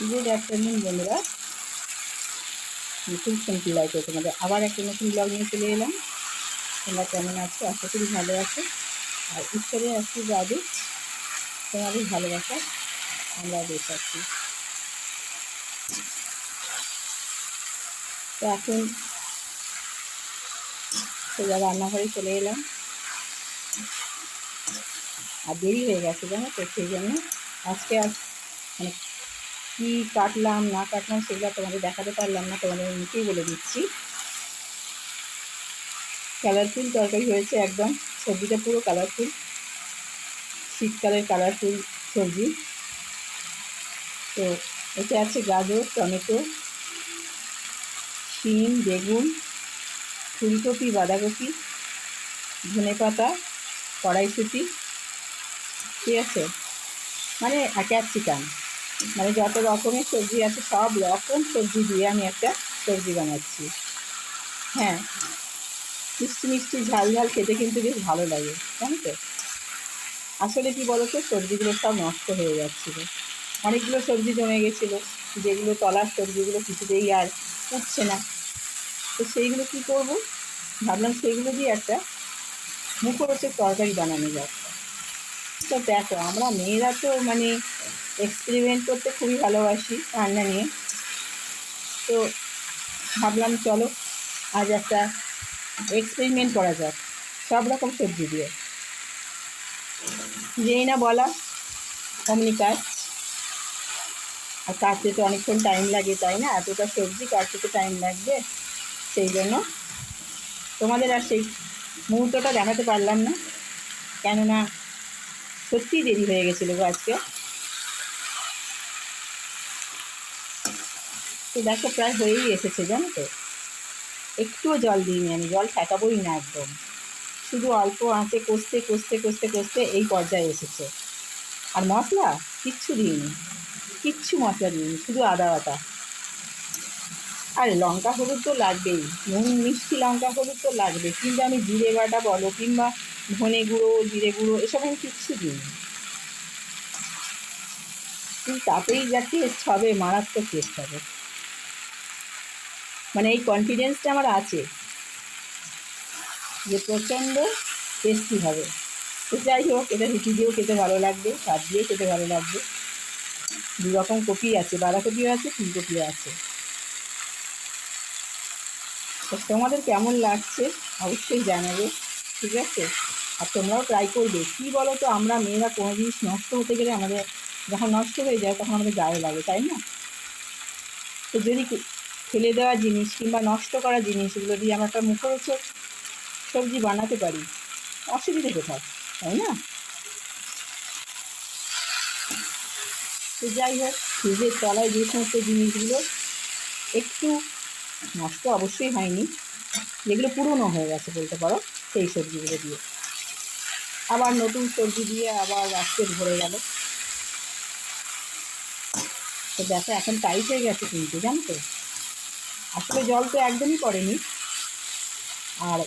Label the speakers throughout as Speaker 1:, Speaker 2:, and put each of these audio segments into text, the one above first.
Speaker 1: Good afternoon বন্ধুরা। নতুন শুনতে লাগছে তোমাদের আবার একটা নতুন ব্লগ নিয়ে চলে এলাম। তোমরা কেমন আছো? আশা করি ভালো আছো। আর ঈশ্বরের আশীর্বাদে তোমাদের ভালোবাসা আমরা বেশ তো এখন সোজা রান্নাঘরে চলে এলাম। আর দেরি হয়ে গেছে জানো তো, সেই জন্য আজকে মানে কী কাটলাম, না কাটলাম, সেগুলো তোমাদের দেখাতে পারলাম না, তোমাদের মুখেই বলে দিচ্ছি। কালারফুল তরকারি হয়েছে একদম, সবজিটা পুরো কালারফুল শীতকালের কালারফুল সবজি। তো এতে আছে গাজর, টমেটো, শিম, বেগুন, ফুলকপি, বাঁধাকপি ধনে পাতা কড়াইশুঁটি। ঠিক আছে? মানে ক্যাপসিকাম। মানে যত রকমের সবজি আছে, সব রকম সবজি দিয়ে আমি একটা সবজি বানাচ্ছি। হ্যাঁ মিষ্টি মিষ্টি ঝাল ঝাল খেতে কিন্তু বেশ ভালো লাগে, জানো তো? আসলে কি বলতো, সবজিগুলো সব নষ্ট হয়ে যাচ্ছিল। অনেকগুলো সবজি জমে গেছিল, যেগুলো তলার সবজিগুলো কিছুতেই আর উঠছে না। তো সেইগুলো কি করব? ভাবলাম সেইগুলো দিয়ে একটা মুখরোচক তরকারি বানানো যায় তো দেখো, আমরা মেয়েরা তো মানে এক্সপেরিমেন্ট করতে খুবই ভালোবাসি রান্না নিয়ে। তো ভাবলাম চলো, আজ একটা এক্সপেরিমেন্ট করা যাক, সব রকম সবজি দিয়ে। যেই না বলা অমনি কাজ আর কাটতে তো অনেকক্ষণ টাইম লাগে, তাই না? এতটা সবজি কাটতে তো টাইম লাগবে? সেই জন্য তোমাদের আর সেই মুহূর্তটা দেখাতে পারলাম না। কেননা সত্যিই দেরি হয়ে গেছিল আজকে। তো দেখো প্রায় হয়েই এসেছে, জানো তো? একটুও জল দিইনি আমি, জল ফেটাবোই না একদম। শুধু অল্প আঁচে কষতে কষতে কষতে কষতে এই পর্যায়ে এসেছে। আর মশলা? কিচ্ছু দিইনি। কিচ্ছু মশলা দিইনি, শুধু আদা বাটা। আর লঙ্কা, হলুদ তো লাগবেই। নুন, মিষ্টি, লঙ্কা, হলুদ তো লাগবে কিন্তু আমি জিরে বাটা বলো, কিংবা ধনে গুঁড়ো, জিরে গুঁড়ো, এসব আমি কিচ্ছু দিইনি। কিন্তু তাতেই যা টেস্ট হবে, মারাত্মক টেস্ট হবে। মানে এই কনফিডেন্সটা আমার আছে যে প্রচণ্ড টেস্টি হবে। তো যাই হোক, এটা রুটি দিয়েও খেতে ভালো লাগবে, ভাত দিয়েও খেতে ভালো লাগবে। দু রকম কপি আছে, বাঁধাকপিও আছে, ফুলকপিও আছে। তো তোমাদের কেমন লাগছে অবশ্যই জানাবে, ঠিক আছে? আর তোমরাও ট্রাই করবে। কী বলো তো আমরা মেয়েরা কোনো জিনিস নষ্ট হতে গেলে আমাদের যখন নষ্ট হয়ে যায়, তখন আমাদের গায়ে লাগে, তাই না? তো যদি ফেলে দেওয়া জিনিস কিংবা নষ্ট করা জিনিসগুলো দিয়ে আমরা একটা মুখরোচক সবজি বানাতে পারি। অসুবিধে কোথায় তাই না? তো যাই হোক, ফ্রিজের তলায় যে সমস্ত জিনিসগুলো একটু নষ্ট অবশ্যই হয়নি, যেগুলো পুরনো হয়ে গেছে বলতে পারো, সেই সবজিগুলো দিয়ে। আবার নতুন সবজি দিয়ে আবার বাস্কেট ভরে গেল। তো দেখো, এখন টাইট হয়ে গেছে কিন্তু, জানো তো? আসলে জল তো একদমই পড়েনি। আর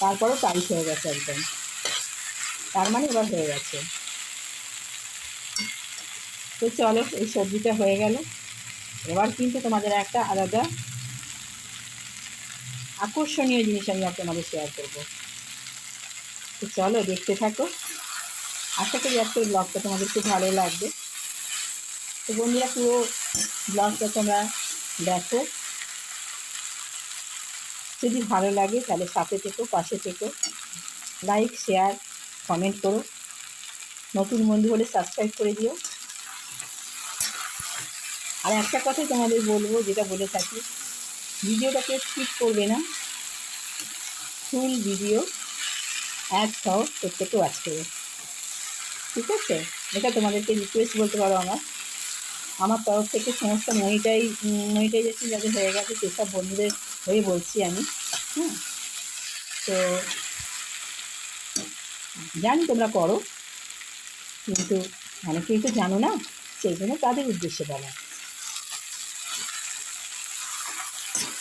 Speaker 1: তারপরেও টাইট হয়ে গেছে একদম। তার মানে এবার হয়ে গেছে। তো চলো, এই সবজিটা হয়ে গেল। এবার কিন্তু তোমাদের একটা আলাদা আকর্ষণীয় জিনিস আমি তোমাদের শেয়ার করব। তো চলো, দেখতে থাকো। আশা করি আজকের ব্লগটা তোমাদের খুব ভালো লাগবে। তো বন্ধুরা, পুরো ব্লগটা তোমরা দেখো। যদি ভালো লাগে তাহলে সাথে থেকো, পাশে থেকো। লাইক শেয়ার কমেন্ট করো। নতুন বন্ধু হলে সাবস্ক্রাইব করে দিও। আর একটা কথাই তোমাদের বলব, যেটা বলে থাকি ভিডিওটাকে স্কিপ করবে না। ফুল ভিডিও এক সহ প্রত্যেকে ওয়াচ করবে ঠিক আছে? এটা তোমাদেরকে রিকোয়েস্ট বলতে পারো আমার। আমার তরফ থেকে সমস্ত মনিটাই মনিটাইজেশন যাদের হয়ে গেছে, সেসব বন্ধুদের হয়ে বলছি আমি হ্যাঁ? তো জানি তোমরা করো, কিন্তু অনেকেই তো জানো না, সেই জন্য তাদের উদ্দেশ্যে বলা।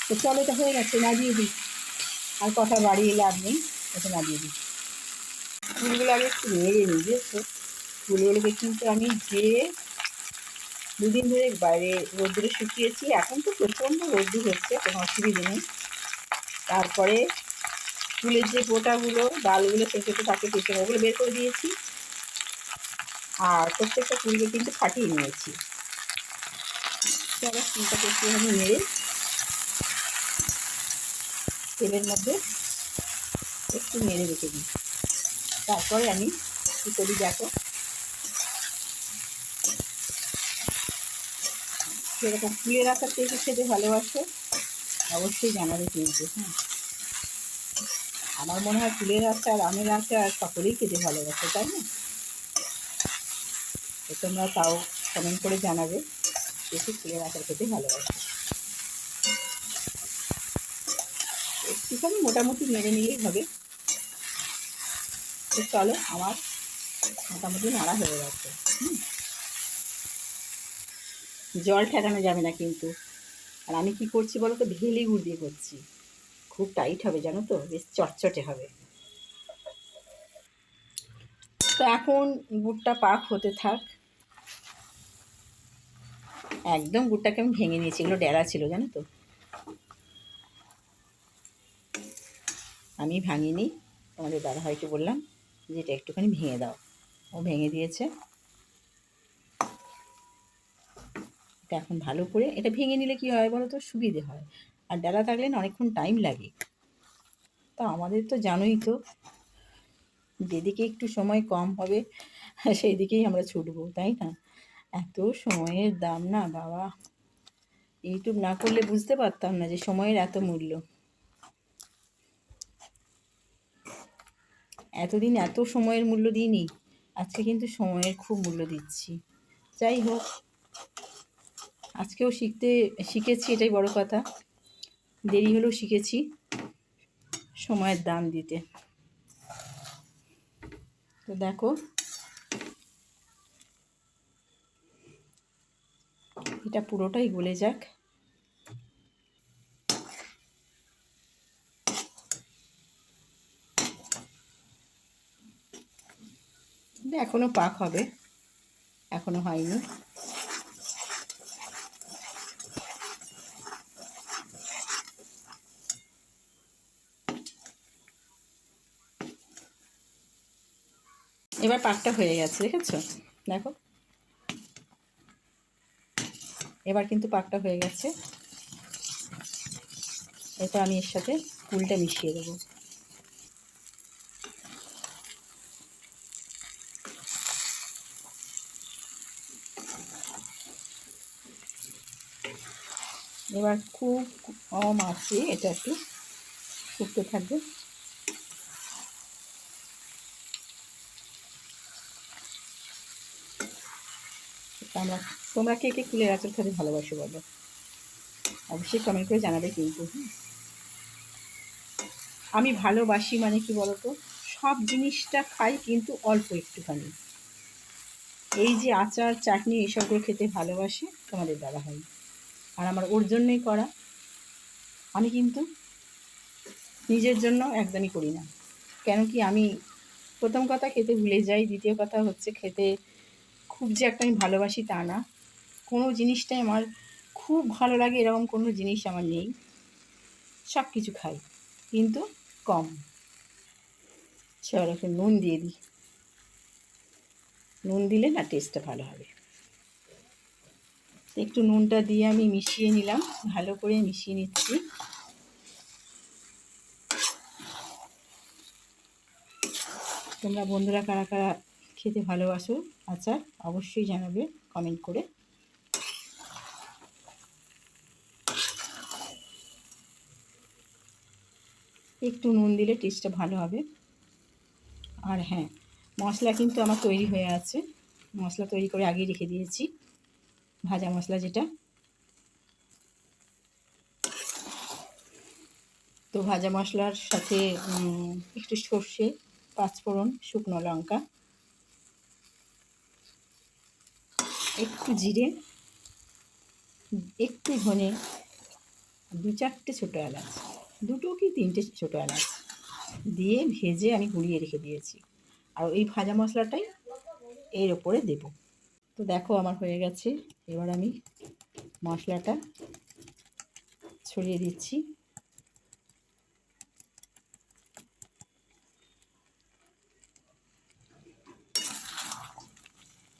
Speaker 1: তো চলো এটা হয়ে গেছে না দিয়ে দিই। আর কথা বাড়িয়ে লাভ নেই না দিয়ে দিই। ফুলগুলো আগে একটু ভেঙে নিই, বুঝেছ? ফুলগুলোকে কিন্তু আমি ধুয়ে দুদিন ধরে বাইরে রোদ্দুরে শুকিয়েছি। এখন তো প্রচণ্ড রোদ্দুর হচ্ছে, কোনো অসুবিধে নেই। তারপরে ফুলের যে গোটাগুলো ডালগুলো ছোটো ছোটো থাকে পেছনে ওগুলো বের করে দিয়েছি। আর প্রত্যেকটা ফুলকে কিন্তু ফাটিয়ে নিয়েছি। চলো ফুলটাকে একটুখানি নেড়ে তেলের মধ্যে একটু নেড়ে রেখে দিই। তারপরে আমি কী করি দেখো? সেরকম ফুলের আচার থেকে খেতে ভালোবাসো, অবশ্যই জানাবে কিন্তু হ্যাঁ। আমার মনে হয় ফুলের আচার, আমের আচার সকলেই খেতে ভালোবাসে, তাই না? তো তোমরা তাও কমেন্ট করে জানাবে বেশি ফুলের আচার খেতে ভালোবাসে। একটুখানি মোটামুটি মেরে নিলেই হবে। তো চলো, আমার মোটামুটি নাড়া হয়ে গেছে, হুম। জল ঠেকানো যাবে না কিন্তু। আর আমি কি করছি বলো তো? ভেলি গুড় দিয়ে করছি খুব টাইট হবে, জানো তো? বেশ চটচটে হবে। তো এখন গুড়টা পাক হতে থাক। একদম গুড়টাকে আমি ভেঙে নিয়েছি, এগুলো ডেরা ছিল, জানো তো? আমি ভাঙিনি, তোমাদের দাদা ভাইকে বললাম যে এটা একটুখানি ভেঙে দাও। ও ভেঙে দিয়েছে। এটা এখন ভালো করে এটা ভেঙে নিলে কি হয় বলো তো সুবিধে হয়। আর ডালা থাকলে না অনেকক্ষণ টাইম লাগে। তা আমাদের তো জানোই তো, যেদিকে একটু সময় কম হবে সেই দিকেই আমরা ছুটবো, তাই না? এত সময়ের দাম না বাবা। ইউটিউব না করলে বুঝতে পারতাম না যে সময়ের এত মূল্য। এতদিন এত সময়ের মূল্য দিইনি, আজকে কিন্তু সময়ের খুব মূল্য দিচ্ছি। যাই হোক আজকেও শিখতে, শিখেছি, এটাই বড় কথা। দেরি হলেও শিখেছি। সময়ের দাম দিতে। তো দেখো। এটা পুরোটাই গলে যাক। এখনও পাক হবে। এখনও হয়নি। এবার পাকটা হয়ে গেছে, দেখেছ? দেখো। এবার কিন্তু পাকটা হয়ে গেছে। এরপর আমি এর সাথে ফুলটা মিশিয়ে দেবো। এবার খুব কম আছে, এটা একটু ফুটতে থাকবে। আমরা তোমরা কে কে ফুলের আচার খেতে ভালোবাসো বলো? অবশ্যই কমেন্ট করে জানাবে কিন্তু আমি ভালোবাসি মানে কি বলতো? সব জিনিসটা খাই কিন্তু অল্প একটুখানি। এই যে আচার, চাটনি এসবগুলো খেতে ভালোবাসে তোমাদের দাদা হয় আর আমার ওর জন্যই করা। আমি কিন্তু নিজের জন্য একদমই করি না। কেন কি আমি প্রথম কথা খেতে ভুলে যাই, দ্বিতীয় কথা হচ্ছে খেতে খুব যে একটা আমি ভালোবাসি তা না। কোনো জিনিসটাই আমার খুব ভালো লাগে, এরকম কোনো জিনিস আমার নেই। সব কিছু খাই, কিন্তু কম। চল নুন দিয়ে দিই। নুন দিলে না টেস্টটা ভালো হবে। একটু নুনটা দিয়ে আমি মিশিয়ে নিলাম, ভালো করে মিশিয়ে নিচ্ছি। তোমরা বন্ধুরা কারা কারা খেতে ভালোবাসো, আচার অবশ্যই জানাবে কমেন্ট করে। একটু নুন দিলে টেস্টটা ভালো হবে। আর হ্যাঁ মশলা কিন্তু আমার তৈরি হয়ে আছে। মশলা তৈরি করে আগেই রেখে দিয়েছি। ভাজা মশলা যেটা। তো ভাজা মশলার সাথে একটু সর্ষে, পাঁচফোড়ন, শুকনো লঙ্কা। একটু জিরে, একটু ধনে, দু চারটে ছোটো এলাচ, দুটো কি তিনটে ছোটো এলাচ দিয়ে ভেজে আমি গুঁড়িয়ে রেখে দিয়েছি। আর এই ভাজা মশলাটাই এর ওপরে দেব। তো দেখো আমার হয়ে গেছে। এবার আমি মশলাটা ছড়িয়ে দিচ্ছি।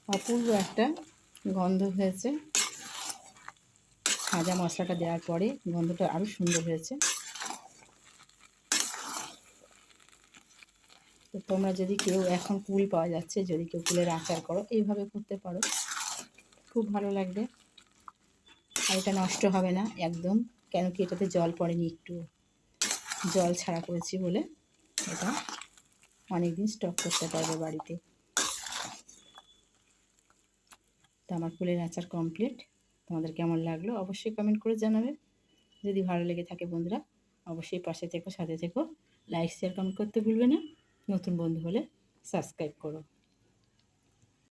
Speaker 1: অপূর্ব একটা গন্ধ হয়েছে। ভাজা মশলাটা দেওয়ার পরে গন্ধটা আরও সুন্দর হয়েছে। তো তোমরা যদি কেউ এখন কুল পাওয়া যাচ্ছে, যদি কেউ কুলের আচার করো, এইভাবে করতে পারো। খুব ভালো লাগবে। আর এটা নষ্ট হবে না একদম, কেন কি এটাতে জল পড়েনি একটু। জল ছাড়া করেছি বলে এটা অনেক দিন স্টক করতে পারবে বাড়িতে। তো আমার ফুলের আচার কমপ্লিট তোমাদের কেমন লাগল অবশ্যই কমেন্ট করে জানাবে। যদি ভালো লেগে থাকে বন্ধুরা, অবশ্যই পাশে থেকো, সাথে থেকো। লাইক শেয়ার কমেন্ট করতে ভুলবে না। নতুন বন্ধু হলে সাবস্ক্রাইব করো।